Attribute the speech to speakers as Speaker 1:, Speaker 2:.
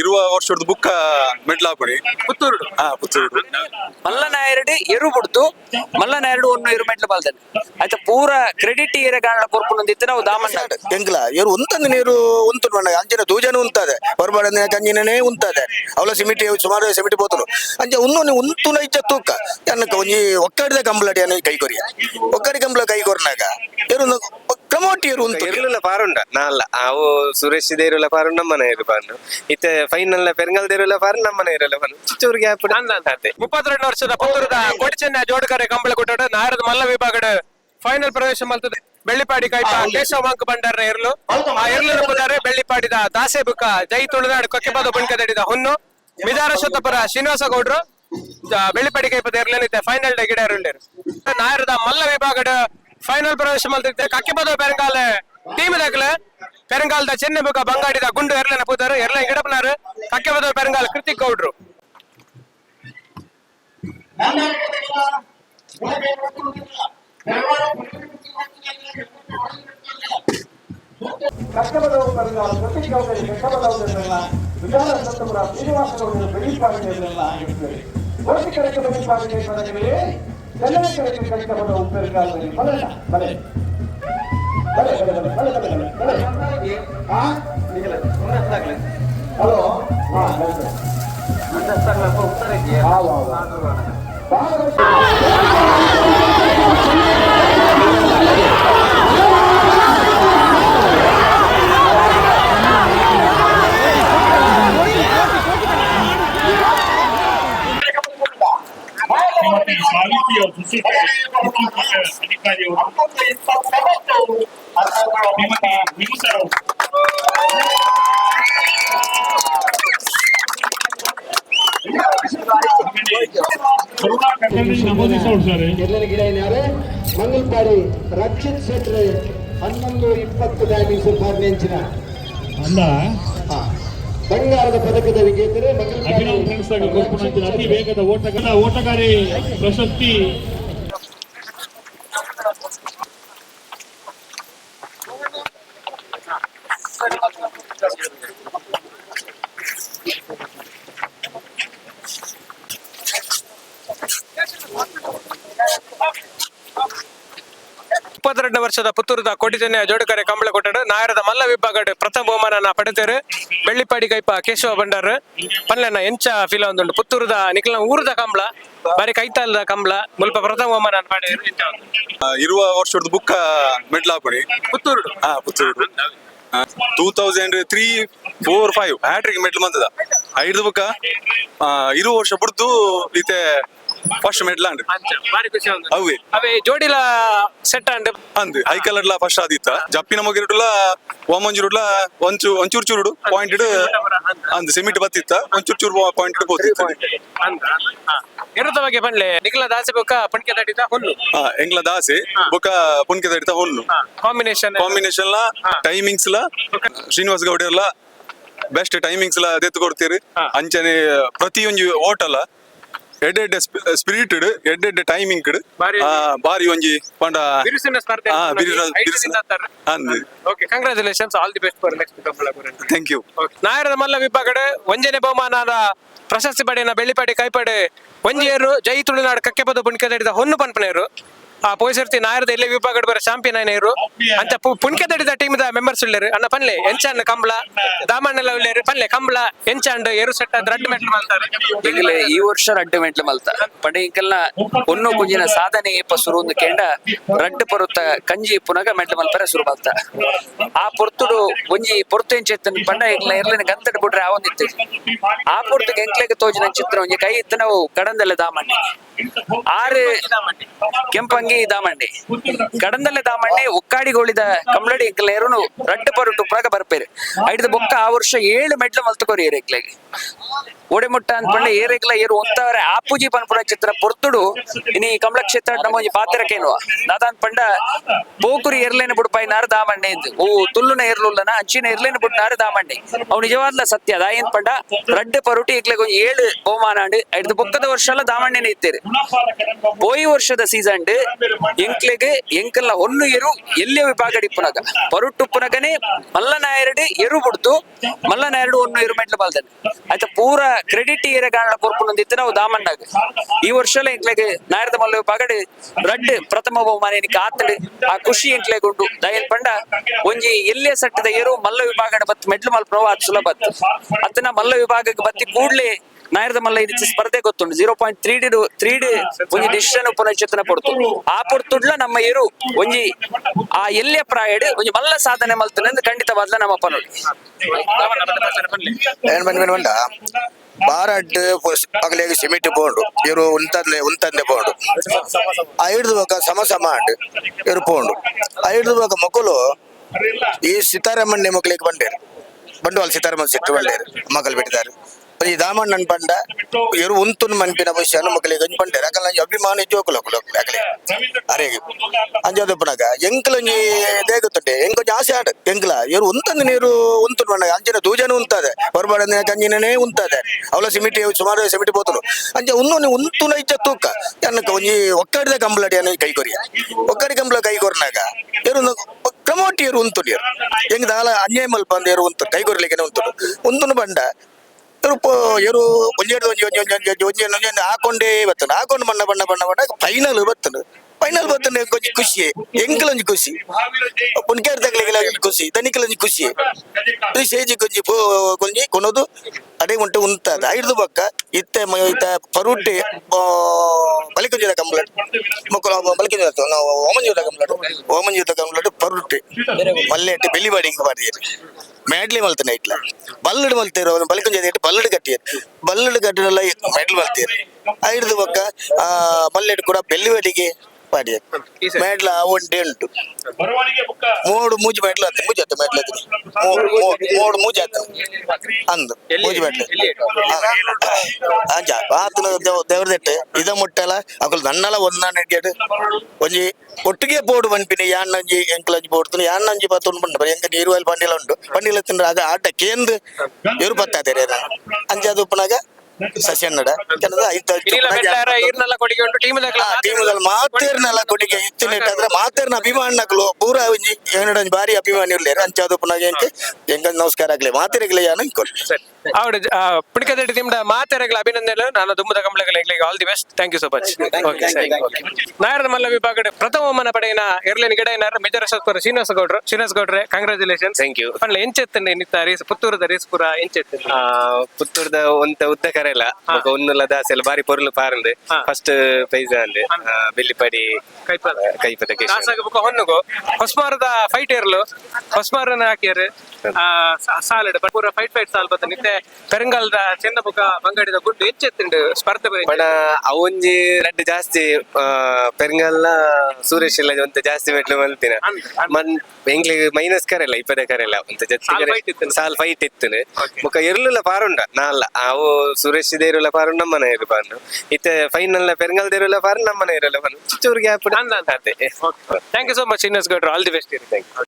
Speaker 1: ಇರುವ ವರ್ಷದ ಬುಕ್ಕ ಮೆಟ್ಲಾಪುರಿ
Speaker 2: ಪುತ್ತೂರು
Speaker 1: ಹಾ ಪುತ್ತೂರು
Speaker 2: ಮಲ್ಲನಾಯರಡಿ ಎರು ಬಿಡ್ತು ಮಲ್ಲನಾಯರಡು ಒಂದು ಇರು ಮೆಟ್ಲ ಬಾಲ್ದನೆ ಐತ ಪೂರ ಕ್ರೆಡಿಟ್ ಏರ ಕಾರಣ ಕೊರ್ಪುನೊಂದಿತ್ತೆ ನಾವು ದಾಮಣ್ಣ
Speaker 3: ಎಂಗ್ಲ ಇವರು ಒಂದೊಂದು ನೀರು ಉಂತು ಮಣ್ಣ. ಅಂಜನ ದೂಜನ ಉಂತದೆ. ಹೊರಬಾಡನೆ ಕಂಜಿನೇ ಉಂತದೆ. ಅವಲ ಸಿಮಿಟಿ ಸುಮಾರು ಸಿಮಿಟಿ ಬೋತರು ಅಂಜ ಉನ್ನು ನೀವು ಉಂತುನ ನೈಚ ತೂಕ. ಅನ್ನಕ್ಕೆ ಒಂಜಿ ಒಕ್ಕಡಿದ ಕೈ ಕೈಕೊರಿಯ. ಒಕ್ಕಡಿ ಕಂಬಳ ಕೈಕೊರ್ನಾಗ. ಇವರು ಪ್ರಮೋಟ್ ಇರು ಅಂತ
Speaker 4: ಇರ್ಲಿಲ್ಲ ಪಾರುಂಡ ನಾಲ್ಲ ಅವು ಸುರೇಶ್ ದೇರುಲ ಪಾರು ನಮ್ಮನೆ ಇರು ಪಾರು ಇತ್ತೆ ಫೈನಲ್ ಪೆರಂಗಲ್ ದೇರುಲ ಪಾರು ನಮ್ಮನೆ ಇರಲ್ಲ ಪಾರು ಚಿತ್ತೂರು ಗ್ಯಾಪ್
Speaker 5: ಮುಪ್ಪತ್ತೆರಡು ವರ್ಷದ ಪುತ್ತೂರದ ಕೊಡಿಚೆನ್ನ ಜೋಡಕರೆ ಕಂಬಳ ಕೊಟ್ಟಡ ನಾರದ ಮಲ್ಲ ವಿಭಾಗದ ಫೈನಲ್ ಪ್ರವೇಶ ಮಲ್ತದೆ ಬೆಳ್ಳಿಪಾಡಿ ಕೈಪ ಕೇಶವ ಮಂಕ್ ಭಂಡಾರ ಇರ್ಲು ಆ ಇರ್ಲು ನಂಬುದಾರೆ ಬೆಳ್ಳಿಪಾಡಿದ ದಾಸೆ ಬುಕ್ಕ ಜೈ ತುಳಿದಾಡು ಕೊಕ್ಕೆಪಾದ ಬಣ್ಕದಡಿದ ಹೊನ್ನು ಮಿದಾರ ಶತಪುರ ಶ್ರೀನಿವಾಸ ಗೌಡ್ರು ಬೆಳ್ಳಿಪಾಡಿ ಕೈಪದ ಇರ್ಲೇನಿದೆ ಫೈನಲ್ ಡೇ ಗಿಡ ಇರಲಿರು ನಾಯರದ ಮಲ್ಲ ವಿಭಾಗದ ಫೈನಲ್ ಪ್ರವೇಶ ಮಲ್ತಿದ್ದೆ ಕಕ್ಕೆಪಾದ ಪೆರಂಗಾಲ ಟೀಮ್ ದಾಖಲೆ ಪೆರಂಗಾಲದ ಚೆನ್ನೈ ಬುಕ್ಕ ಬಂಗಾಡಿದ ಗುಂಡು ಎರ್ಲೆನ ಪೂತಾರು ಎರ್ಲೆ ಗಿಡಪನಾರು ಕಕ್ಕೆಪಾದ ಪೆರಂಗಾಲ ಕೃತಿಕ್ ಗೌಡ್ರು
Speaker 6: ಕಷ್ಟಪದವು ಬರಲ್ಲ ಪ್ರತಿಜ್ಞಾವಧಿ ಕಷ್ಟಪದವುದನ್ನೆಲ್ಲ ವಿಧಾನ ಸತ್ತಮರ ಶ್ರೀನಿವಾಸಗೌಡರು ಬೆಳಿಪಾಡಿನೆಲ್ಲ ಆಗಿರ್ತದೆ ಓಟಿ ಕಡೆಗೆ ಎಲ್ಲ ಕಡೆಗೆ ಕಾಲದಲ್ಲಿ ಬರಲ್ಲ ಬಲೆ ಬಲೆ ಬಲೆ ಬಲೆ ಬಲೆ ಬಲೆ ಬಲೆ ಹಾ
Speaker 7: ನಿಗಲ ಮುಂದಸ್ತಾಗ್ಲಿ ಹಲೋ ಹಾ ಮುಂದಸ್ತಾಗ್ಲಪ್ಪ
Speaker 6: ಉತ್ತರ ಇದೆಯಾ ಡಿಪಿಒ ಮಂಗಲ್ಪಾಡಿ ರಕ್ಷಿತ್ ಶೆಟ್ರೆ ಹನ್ನೊಂದು ಇಪ್ಪತ್ತು ಡ್ಯಾಮಿಂಗ್ ಸುಪರ್ ನೆಂಚಿನ ಅಲ್ಲ ಬಂಗಾರದ ಪದಕದ ವಿಜೇತರೇ
Speaker 7: ಅಭಿನವ್ ಫ್ರೆಂಡ್ಸ್ ಅತಿ ವೇಗದ ಓಟಗಾರ ಓಟಗಾರಿ ಪ್ರಶಸ್ತಿ
Speaker 5: ಇಪ್ಪತ್ತೆರಡನೇ ವರ್ಷದ ಪುತ್ತೂರದ ಕೊಡಿಜನೆಯ ಜೋಡುಕರೆ ಕಂಬಳ ಕೊಟ್ಟಡು ನಾಯರದ ಮಲ್ಲ ವಿಭಾಗ ಪ್ರಥಮ ಬಹುಮಾನ ಪಡೆತೇರು ಬೆಳ್ಳಿಪಾಡಿ ಕೈಪ ಕೇಶವ ಭಂಡಾರ್ ಪಲ್ಲೆನ ಎಂಚ ಫೀಲ ಒಂದುಂಡು ಪುತ್ತೂರದ ನಿಖಲ ಊರದ ಕಂಬಳ ಬಾರಿ ಕೈತಾಲದ ಕಂಬಳ ಮುಲ್ಪ ಪ್ರಥಮ ಬಹುಮಾನ ಪಡೆಯರು
Speaker 1: ಇರುವ ವರ್ಷದ ಬುಕ್ಕ ಹಾಕೊಡಿ.
Speaker 5: ಪುತ್ತೂರು
Speaker 1: ಹಾ Puttur two thousand three four five hattrick medal ಬಂದದ. ಐದು ಬುಕ್ಕ. ಇರುವ ವರ್ಷ ಬಿಡ್ದು ಈತೆ ಫಸ್ಟ್ మెడల్
Speaker 5: అండి ಬಾರಿ ಖುಷಿ ಒಂದು
Speaker 1: ಅವೇ
Speaker 5: ಅವೇ ಜೋಡಿಲ ಸೆಟ್ ಅಂಡ್
Speaker 1: ಅಂದ್ కలర్ ಕಲರ್ಲ ಫಸ್ಟ್ ಆದಿತ್ತ ಜಪ್ಪಿನ ಮುಗಿರುಡ್ಲ ಓಮಂಜುರುಡ್ಲ ಒಂಚು ಒಂಚೂರು ಚೂರುಡು ಪಾಯಿಂಟ್ ಅಂದ್ ಸಿಮೆಂಟ್ ಬತ್ತಿತ್ತ. ಒಂಚೂರು ಚೂರು ಪಾಯಿಂಟ್ ಬೋತಿತ್ತು
Speaker 5: ಅಂತ ಇರುತ್ತ ಬಗ್ಗೆ ಪಂಡ್ಲೆ ನಿಖಲ ದಾಸೆ ಬೊಕ್ಕ ಪಣ್ಕೆ ತಡಿತ ಹುಲ್ಲು.
Speaker 1: ಹಾ ಎಂಗ್ಲ ದಾಸೆ ಬೊಕ ತಡಿತ
Speaker 5: ಕಾಂಬಿನೇಷನ್
Speaker 1: ಕಾಂಬಿನೇಷನ್ ಲ ಟೈಮಿಂಗ್ಸ್ ಲ ಶ್ರೀನಿವಾಸ್ ಗೌಡ ಬೆಸ್ಟ್ ಟೈಮಿಂಗ್ಸ್ ಲ ದೆತ್ತು ಕೊಡ್ತೀರಿ. ಅಂಚನೆ ಪ್ರತಿಯೊಂದು ಎಡ್ಡೆ ಎಡ್ಡೆ ಸ್ಪಿರಿಟ್ ಎಡ್ಡೆ ಟೈಮಿಂಗ್
Speaker 5: ಬಾರಿ
Speaker 1: ಬಾರಿ ಒಂಜಿ ಪಂಡ
Speaker 5: ಬಿರುಸಿನ ಸ್ಪರ್ಧೆ
Speaker 1: ಹಾ, ಬಿರುಸಿನ-
Speaker 5: okay congratulations all the best for next Kambala
Speaker 1: thank you
Speaker 5: ನಾಯರದ ಮಲ್ಲ ವಿಭಾಗಡೆ ಒಂಜನೆ ಬಹುಮಾನದ ಪ್ರಶಸ್ತಿ ಪಡೆಯನ ಬೆಳ್ಳಿಪಾಡಿ ಕೈಪಡೆ ಒಂಜಿಯರು ಜೈ ತುಳುನಾಡು ಕಕ್ಕೆಪದ ಬುಣಿಕೆ ತಡಿದ ಹೊನ್ನು ಪನ್ಪನೆಯರು ಆ ಪೋಸರ್ತಿ ನಾಯರ್ದ ಎಲ್ಲೇ ವಿಪಾ ಗಡ್ ಬರ ಚಾಂಪಿಯನ್ ಆಯ್ನ ಇರು ಅಂತ ಪುಣ್ಯ ದಡಿದ ಟೀಮ್ ದ ಮೆಂಬರ್ಸ್ ಇಲ್ಲ ಅಣ್ಣ, ಪನ್ಲೆ ಎಂಚಾಂಡ್ ಕಂಬ್ಲಾ ದಾಮಣ್ಣ ಎಲ್ಲ ಉಳ್ಳೇರಿ. ಪನ್ಲೆ, ಕಂಬ್ಳ ಎಂಚಾಂಡ್ ಎರು ಸೆಟ್ ಅದ್ರ ಅಡ್ಡ ಮೆಟ್ಲು ಮಾಡ್ತಾರೆ
Speaker 2: ಈ ವರ್ಷ ರಡ್ಡ ಮಲ್ತ ಮಾಡ್ತಾರೆ ಪಡೆಯಿಂಕಲ್ನ ಒಂದು ಕುಂಜಿನ ಸಾಧನೆ ಏಪ ಶುರು ಒಂದು ಕೇಂಡ ರಡ್ಡ ಪರುತ್ತ ಕಂಜಿ ಪುನಗ ಮೆಟ್ಲು ಮಾಡ್ತಾರೆ ಶುರು ಮಾಡ್ತಾ ಆ ಪೊರ್ತುಡು ಒಂಜಿ ಪೊರ್ತು ಎಂಚೆತ್ತಿನ ಪಂಡ ಇರ್ಲ ಇರ್ಲ ಗಂತಡ್ ಬಿಡ್ರೆ ಆ ಒಂದಿತ್ತು. ಆ ಪೊರ್ತು ಎಂಕ್ಲೆಗೆ ತೋಜಿನ ಚಿತ್ರ ಒಂಜಿ ಕೈ ಇತ್ತು ನಾವು ಕಡಂದಲ್ಲ ಆರು ಕೆಂಪಂಗಿ ದಾಮಂಡಿ ಕಡಂದಲ್ಲ ದಾಮಣ್ಣಿ ಒಕ್ಕಾಡಿಗೋಳಿದ ಕಂಬಳಡಿ ಎಂಕ್ಲ ರಟ್ಟು ಪರುಟು ಪ್ರಾಗ ಬರ್ಪೇರು. ಐದು ಬೊಕ್ಕ ಆ ವರ್ಷ ಏಳು ಮೆಟ್ಲು ಮಲ್ತುಕೋರಿ ಏರೆಕ್ಲೆಗೆ ಓಡೆಮುಟ್ಟ ಅಂದ್ಕೊಂಡೆ ಏರೆಗ್ಲ ಏರು ಒಂತವರೆ ಆಪುಜಿ ಪನ್ಪುರ ಚಿತ್ರ ಪೊರ್ತುಡು ಇನಿ ಕಮಲ ಕ್ಷೇತ್ರ ನಮೋಜಿ ಪಾತ್ರಕೇನುವ ದಾದಾನ್ ಪಂಡ ಪೋಕುರಿ ಎರ್ಲೇನ ಬುಡ್ಪಾಯಿ ನಾರು ದಾಮಂಡಿ ಎಂದು ಓ, ತುಲ್ಲುನ ಏರ್ಲುಲ್ಲನ, ಅಂಚಿನ ಎರ್ಲೇನ ಬುಡ್ ನಾರು ದಾಮಂಡಿ ಅವ್ನು ನಿಜವಾದ್ಲ ಸತ್ಯ. ಅದ ಏನ್ ಪಂಡ ರಡ್ಡು ಪರುಟಿ ಇಕ್ಲೆಗೆ ಏಳು ಬಹುಮಾನ ಅಂಡ್. ಐದು ಬೊಕ್ಕದ ವರ್ಷ ಎಲ್ಲ ದಾಮಂಡಿನ ಇತ್ತೇರು. போய் ವರ್ಷದ ಸೀಸನ್ எங்களுக்கு எங்கல்ல ஒன்னு எரு ಎರು விபாக அடிப்புனாக ಪರುಟ್ಟು மல்ல நாயரடு ಎರು ಬಿಡ್ತು ಮಲ್ಲನಾಯರಡು ಒಂದು ಇರು ಮೆಟ್ಲು ಬಲ್ದನೆ. ಆಯ್ತ ಪೂರ ಕ್ರೆಡಿಟ್ ಇರ ಕಾರಣ ಕೊರ್ಪುನ ದಿತ್ತ ನಾವು ದಾಮಣ್ಣಾಗ. ಈ ವರ್ಷಲ ಇಂಕ್ಲೆಗೆ ನಾಯರ್ದ ಮಲ್ಲ ವಿಭಾಗ ರಡ್ ಪ್ರಥಮ ಬಹುಮಾನ ಏನಕ್ಕೆ ಆತಡೆ ಆ ಖುಷಿ ಇಂಕ್ಲೆ ಗುಂಡು ದಯಲ್ ಪಂಡ ಒಂಜಿ ಎಲ್ಲೇ ಸಟ್ಟದ ಎರು ಮಲ್ಲ ವಿಭಾಗ ಬತ್ ಮೆಟ್ಲು ಮಲ್ಪ ಅದು ಸುಲಭ ಅತ್ತನ ಮಲ್ಲ ವಿಭಾಗಕ್ಕೆ ಬತ್ತಿ ಕೂಡ್ಲೆ ನಾಯರದ ಮಲ್ಲ ಇದು ಸ್ಪರ್ಧೆ ಗೊತ್ತುಂಡು zero point three D three D ಒಂಜಿ ಡಿಸಿಷನ್ ಪುನಶ್ಚೇತನ ಪಡ್ತು. ಆ ಪೊರ್ತುಡ್ಲ ನಮ್ಮ ಏರು ಒಂಜಿ, ಆ ಎಲ್ಲಿಯ ಪ್ರಾಯಡ್ ಒಂಜಿ ಮಲ್ಲ ಸಾಧನೆ ಮಲ್ತನೆಂದು ಖಂಡಿತವಾದ್ಲ ನಮ್ಮ ಪನೋಡಿ
Speaker 3: ಏನ್ ಬಂದ್ ಬಂಡ ಬಾರಡ್ ಪಗಲಿಗೆ ಸಿಮೆಂಟ್ ಬೋಂಡು ಇವರು ಉಂತಂದೆ ಉಂತಂದೆ ಬೋಂಡು ಐದು ಬೊಕ ಸಮ ಸಮ ಅಂಡ್ ಇವರು ಪೋಂಡು. ಐದು ಬೊಕ ಮಕ್ಕಳು ಈ ಸಿತಾರಮ್ಮಣ್ಣೆ ಮಕ್ಕಳಿಗೆ ಬಂಡೇರು ಬಂಡವಾಳ ಸೀತಾರಾಮನ್ ಸಿಟ್ಟು ಬಂಡೇರು ಮಕ್ಕಳು ಬಿಟ್ಟಿದ್ದಾರೆ ಈ ದಾಮಣ್ಣನ್ ಬಂಡ, ಇವರು ಉಂತುನ್ ಮನ್ಪಿನ ವಿಷಯನ ಮಕ್ಕಳಿಗೆ ಬಂಡೇರು ಯಾಕಂದ್ರೆ ನಂಜಿ ಅಭಿಮಾನ ಜೋಕುಲ ಆಗಲಿ. ಅರೆಗೆ. ಅಂಜೋದಪ್ಪನಾಗ ಎಂಕ್ಲಂಜಿ ದೇಗುತ್ತಂಟೆ. ಎಂಕೊಂಜಿ ಆಸೆ ಆಡ, ಎಂಕ್ಲ. ಇವರು ಉಂತಂದು ನೀರು ಉಂತುನ್ ಬಣ್ಣ ಅಂಜನ ದೂಜನು ಉಂತದೆ. ಹೊರಬಾಡ ಕಂಜಿನೇ ಉಂತದೆ. ಅವಳ ಸಿಮಿಟಿ, ಸುಮಾರು ಸಿಮಿಟಿ ಬೋತನು ಅಂಜ ಉನ್ನು ಉಂತುನ ಇಚ್ಚ ತೂಕ. ಎನ್ನಕ ಒಂಜಿ ಒಕ್ಕಡಿದ ಕಂಬಳಡಿ ಅನ್ನೋ ಕೈ ಕೊರಿಯ. ಒಕ್ಕಡಿ ಕಂಬಳ ಕೈ ಕೊರ್ನಾಗ, ಇವರು ಕ್ರಮೋಟಿ ಇವರು ಉಂತು ನೀರು ಹೆಂಗ್ ದಾಲ ಅನ್ಯಾಯ ಮಲ್ಪ ಅಂದ ಇವರು ಉಂತು ಕೈ ಉಂತು ಉಂತುನು ಬಂಡ ಇವರು ಇವರು ಒಂಜಿ ಒಂಜಿ ಒಂಜಿ ಒಂಜಿ ಒಂಜಿ ಒಂಜಿ ಒಂಜಿ ಒಂಜಿ ಹಾಕೊಂಡೇ ಹಾಕೊಂಡು ಬಣ್ಣ ಬಣ್ಣ ಬಣ್ಣ ಬಣ್ಣ ಫೈನಲ್ ಬತ್ತನು ಫೈನಲ್ ಬತ್ತನು ಕೊಂಚ ಖುಷಿ ಎಂಕಲೊಂಜಿ ಖುಷಿ. ಪುನ್ಕೇರ್ ತಗ್ಲಿಗೆ ಖುಷಿ ದನಿಕಲೊಂಜಿ ಖುಷಿ. ಸೇಜಿ ಕೊಂಜಿ ಪೋ ಕೊಂಜಿ ಕೊನೋದು ಅಡೆ ಉಂಟು ಉಂತಾದ ಐದು ಬಕ್ಕ ಇತ್ತೆ ಇತ್ತ ಪರುಟ್ಟಿ ಬಲಿಕೊಂಜದ ಕಂಬ್ಲಟ್ ಮಕ್ಕಳು ಬಲಿಕೊಂಜದ ನಾವು ಓಮಂಜದ ಕಂಬ್ಲಟ್ ಓಮಂಜದ ಕಂಬ್ಲಟ್ ಪರುಟ್ಟಿ ಮಲ್ಲೆಟ್ಟು ಬೆಲಿ ಬಾಡಿಗೆ ಮೆಡ್ಲಿ ಮಲ್ತ ನೈಟ್ಲ ಬಲ್ಲಡ್ ಮಲ್ತೇರ್ ಬಲಿಕೊಂಜ ಬಲ್ಲಡ್ ಕಟ್ಟಿ. ಬಲ್ಲಡ್ ಕಟ್ಟಿನ ಮೆಡ್ಲ್ ಮಲ್ತೇರ್ ಐಡ್ ಬೊಕ್ಕ ಆ ಮಲ್ಲೆಡ್ ಕೂಡ ಬೆಲ್ಲುವಡಿಗೆ ಆ ಮೆಟ್ಲ ಒಂಟಿ ಉಂಟು. ಮೂಡು ಮೂಜಿ ಮೆಟ್ಲ ಹತ್ತು ಮೂಜಿ ಹತ್ತು ಮೆಟ್ಲ ಮೂಡು ಮೂಜಿ ಹತ್ತು ಅಂದು, ಮೂಜಿ ಮೆಟ್ಲ ಅಂಜ ಆತನ ದೇವ್ರದಿಟ್ಟು ಇದ ಮುಟ್ಟಲ ಅಕಲ್ ನನ್ನಲ ಒಂದಾನ ಎಡ್ಗೆಡು ಒಂಜಿ ಒಟ್ಟಿಗೆ ಬೋರ್ಡು ಬನ್ಪಿನಿ ಯಾಣ್ಣಂಜಿ ಬೋರ್ಡ್ ಬೋಡ್ತು ಯಾಣ್ಣಂಜಿ ಬತ್ತು ಬಂಡು ಎಂಕ ನೀರುವಲ್ಲಿ ಬಂಡಿಲ ಉಂಟು ಬಂಡಿಲ ತಿಂದ್ರೆ ಆಗ ಆಟ ಕೇಂದು ಇರು ಬತ್ತಾದೇರೆ ಅಂಜದು ಉಪ್ಪನಾಗ
Speaker 5: ಸಸಿ ನಡ. ಯಾಕಂದ್ರೆ ಇರ್ನೆಲ್ಲ
Speaker 3: ಕೊಡಿಕೊಂಡು ಮಾತೇರ್ನೆಲ್ಲ ಕೊಡಿಗೆ ಇತ್ತಿನ ಇಟ್ಟಂದ್ರೆ ಮಾತೇರ್ನ ಅಭಿಮಾನಕ್ಲು ಪೂರ ಏನಡ ಬಾರಿ ಅಭಿಮಾನಿ ಇರ್ಲಿ. ಅಂಚಾದಪ್ಪನಾಗ ಎಂಗೆ ಹೆಂಗ ನಮಸ್ಕಾರ ಆಗ್ಲಿ. ಮಾತೇರಿಗ್ಲಿ ಯಾನು ಇಕ್ಕೊಳ್ಳಿ ಇಕ್ಕೊಳ್ಲಿ
Speaker 5: ಅವಡು ಪಿಡಿಕದಡಿ ನಿಮ್ದ ಮಾತೆರಗಳ ಅಭಿನಂದನೆ ನಾನು ದುಮ್ಮದ ಕಂಬಳಗಳಿಗೆ all the best thank you so much ನಾಯರದ ಮಲ್ಲ ವಿಭಾಗದ ಪ್ರಥಮ ಬಹುಮಾನ ಪಡೆಯಿನ ಎರಲಿನ ಗಿಡ ಏನಾರ ಮೇಜರ್ ಅಶೋಕ್ ಶ್ರೀನಿವಾಸ ಗೌಡ್ರು. ಶ್ರೀನಿವಾಸ ಗೌಡ್ರೆ ಕಂಗ್ರಾಚುಲೇಷನ್
Speaker 4: ಥ್ಯಾಂಕ್ ಯು
Speaker 5: ಪಂಡ್ಲ ಎಂಚೆತ್ತನೆ ನಿತ್ತ ರೇಸ್ ಪುತ್ತೂರದ ರೇಸ್ ಪೂರ ಎಂಚೆತ್ತಂಡೆ
Speaker 4: ಆ ಪುತ್ತೂರ್ದ ಒಂತ ಉದ್ದ ಕರೆಲ್ಲ ಒಂದುಲ ದಾಸೆಲ್ಲ ಬಾರಿ ಪೊರ್ಲು ಪಾರಂದೆ ಫಸ್ಟ್ ಪ್ರೈಸ್ ಅಂದೆ ಬೆಲ್ಲಿಪಡಿ
Speaker 5: ಕೈಪದ.
Speaker 4: ಕೈಪದ.
Speaker 5: ದಾಸಾಗ ಬುಕ್ಕ ಹೊನ್ನುಗು ಹೊಸ್ಮಾರದ ಫೈಟ್ ಏರ್ಲು ಹೊಸ್ಮಾರನ ಹಾಕ್ಯಾರ. ಸಾಲಡ್. ಪೂರ ಫೈಟ್ ಫೈಟ್ ಸಾಲ್ ಬತ್ತ ನಿತ್ತೆ ಪೆರಂಗಾಲದ ಚೆನ್ನ ಬುಕ್ಕ ಬಂಗಾಡಿದ ಗುಡ್ಡು ಹೆಚ್ಚೆತ್ತುಂಡು ಸ್ಪರ್ಧೆ ಬರೀ
Speaker 4: ಬಡ ಅವೊಂಜಿ ರಡ್ಡ್ ಜಾಸ್ತಿ ಆ, ಪೆರ್ಂಗಲ್ಲ ಸುರೇಶ್ ಎಲ್ಲ ಒಂತ ಜಾಸ್ತಿ ಮೆಟ್ಲು ಮಲ್ತಿನ. ಮನ್ ಎಂಗ್ಲಿಗೆ ಮೈನಸ್ ಕರೆಲ್ಲ ಇಪ್ಪದ ಕರೆಲ್ಲ ಒಂತ
Speaker 5: ಇತ್ತುಂಡು.
Speaker 4: ಸಾಲ್ ಫೈಟ್ ಇತ್ತು ಮುಖ ಎರ್ಲುಲ ಪಾರುಂಡ? ನಾಲ್ಲ. ಅವು ಸುರೇಶ್ ದೇರುಲ ಪಾರು ನಮ್ಮನ ಇರು ಪಾರು ಇತ್ತೆ ಫೈನಲ್ ಪೆರ್ಂಗಲ್ ದೇರುಲ ಪಾರು ನಮ್ಮನ ಇರಲ್ಲ
Speaker 5: Banu
Speaker 4: gap
Speaker 5: thank you so much ಇನ್ನಸ್ ಗೌಡ್ರು. All the best thank you